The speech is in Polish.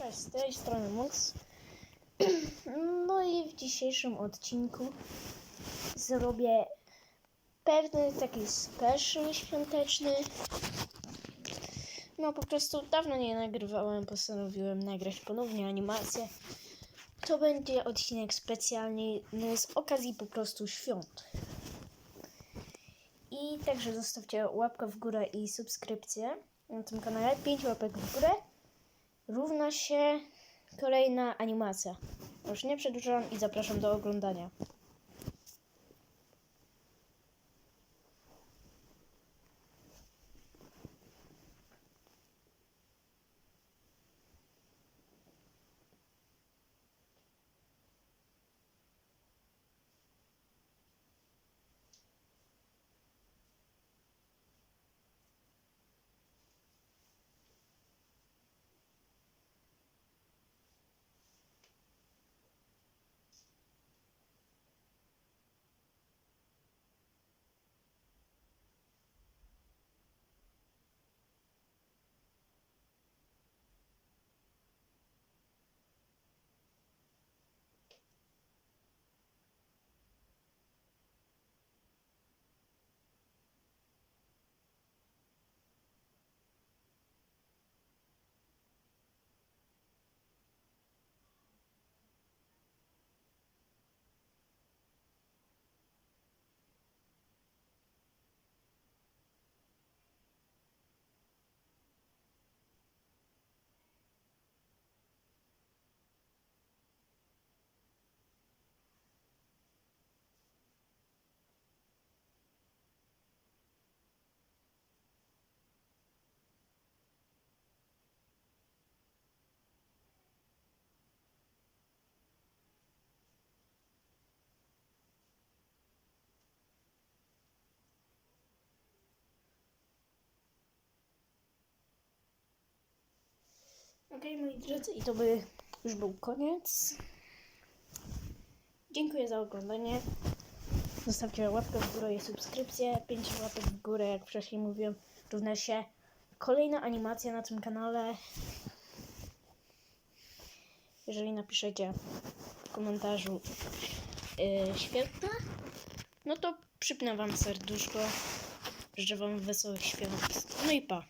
Cześć, z tej strony Mux. No i w dzisiejszym odcinku zrobię pewny taki special świąteczny. No po prostu dawno nie nagrywałem, postanowiłem nagrać ponownie animację. To będzie odcinek specjalny z okazji po prostu świąt. I także zostawcie łapkę w górę i subskrypcję na tym kanale. 5 łapek w górę równa się kolejna animacja. Już nie przedłużam i zapraszam do oglądania. Okej, moi drodzy, i to by już był koniec. Dziękuję za oglądanie. Zostawcie łapkę w górę i subskrypcję. 5 łapek w górę, jak wcześniej mówiłem, równa się kolejna animacja na tym kanale. Jeżeli napiszecie w komentarzu yy, świetna, no to przypnę wam serduszko. Życzę wam wesołych świąt. No i pa.